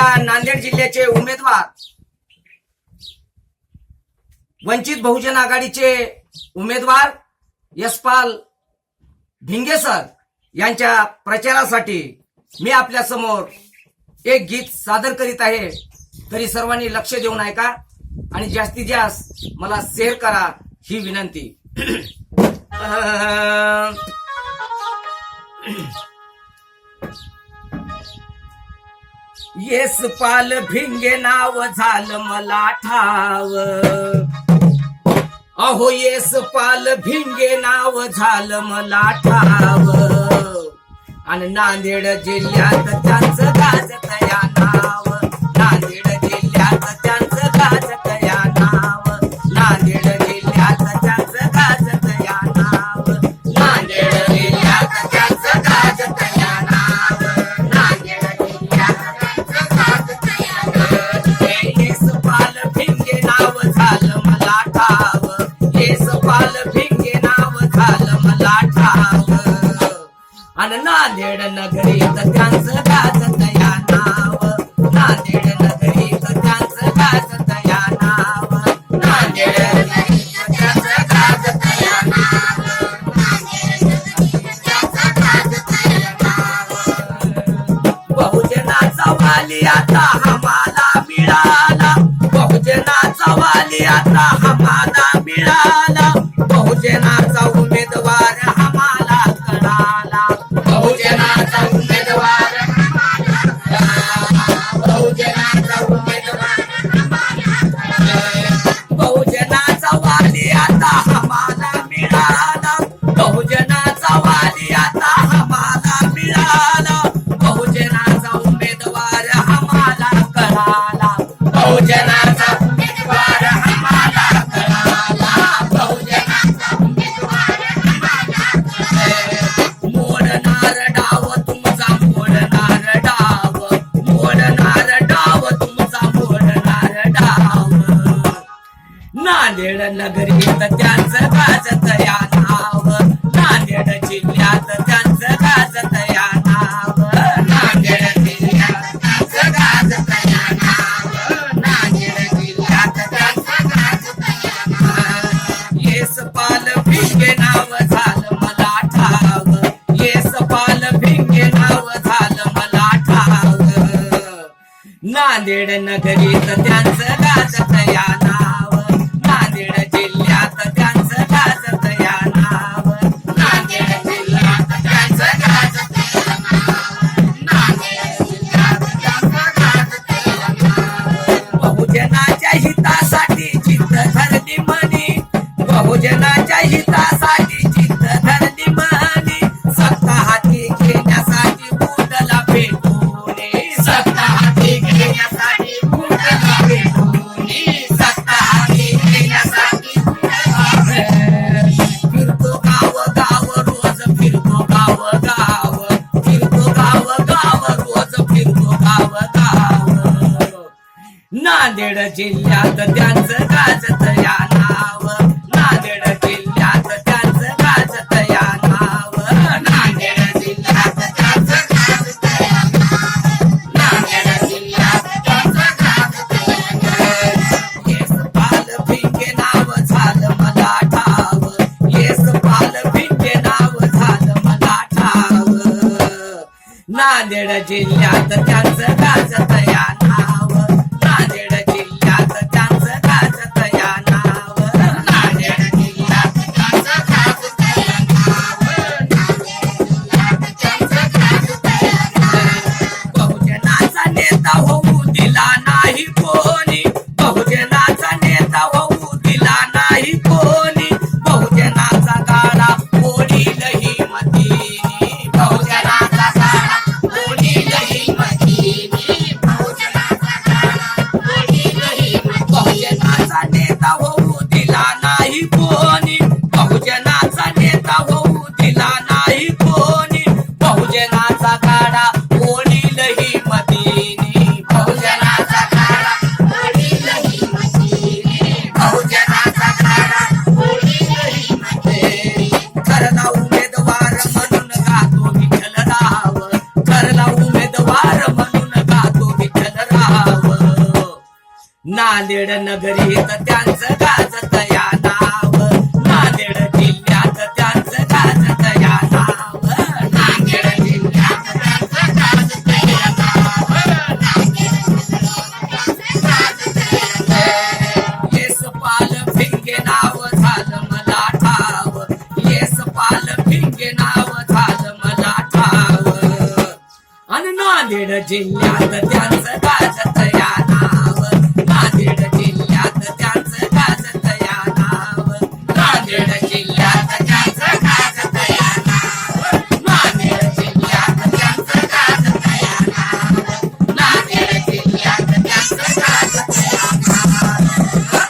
या नांदेड जिल्ह्याचे उमेदवार वंचित बहुजन आघाडीचे उमेदवार यशपाल भिंगे सर यांच्या प्रचारासाठी मी आपल्यासमोर एक गीत सादर करीत आहे. तरी सर्वांनी लक्ष देऊन ऐका आणि जास्तीत जास्त मला शेअर करा ही विनंती. येस पाल भिंगे नाव झालं मला ठाव. अहो येस पाल भिंगे नाव झालं मला ठाव. आणि नांदेड जिल्ह्यात त्यांचं गाजत मला ठाव नांदेड नगरीत त्यांचं गाजत या नाव नांदेड नगरीत त्यांचं गाजत या नाव नांदेड नगरीत त्यांचं गाजत या नाव बहुजनाचा वाली आता आम्हाला मिळाला बहुजनाचा वाली आता आम्हाला नगरीत त्यांचं गाजत या नाव. नांदेड जिल्ह्यात त्यांचं गाजत या नाव. नांदेड जिल्ह्यात त्यांचं गाजत या नाव. नांदेड जिल्ह्यात त्यांचं गाजत या नाव. येस पाल भिंगे नाव झालं मला ठाव. येस पाल भिंगे नाव झालं मला ठाव. नांदेड नगरीत त्यांचं गाजत नांदेड जिल्ह्यात त्यांचं गाजत या नाव. नांदेड जिल्ह्यात त्यांचं गाजत या नाव. नांदेड जिल्ह्यात त्यांचं गाजत या नाव. नांदेड जिल्ह्यात त्यांचं गाजत या नाव. येस पाल भिंगे नाव झालं मला ठाव. येस पाल भिंगे नाव झालं मला ठाव. नांदेड जिल्ह्यात त्यांचं गाजत vai foi. नांदेड नगरीत त्यांचं गाजत या नाव. नांदेड जिल्ह्यात त्यांचं गाजत या नाव. नांदेड जिल्ह्यात त्यांचं गाजत या नाव. येस पाल भिंगे नाव झालं मला ठाव. येस पाल भिंगे नाव झालं मला ठाव. आणि नांदेड जिल्ह्यात त्यांचं गाजत या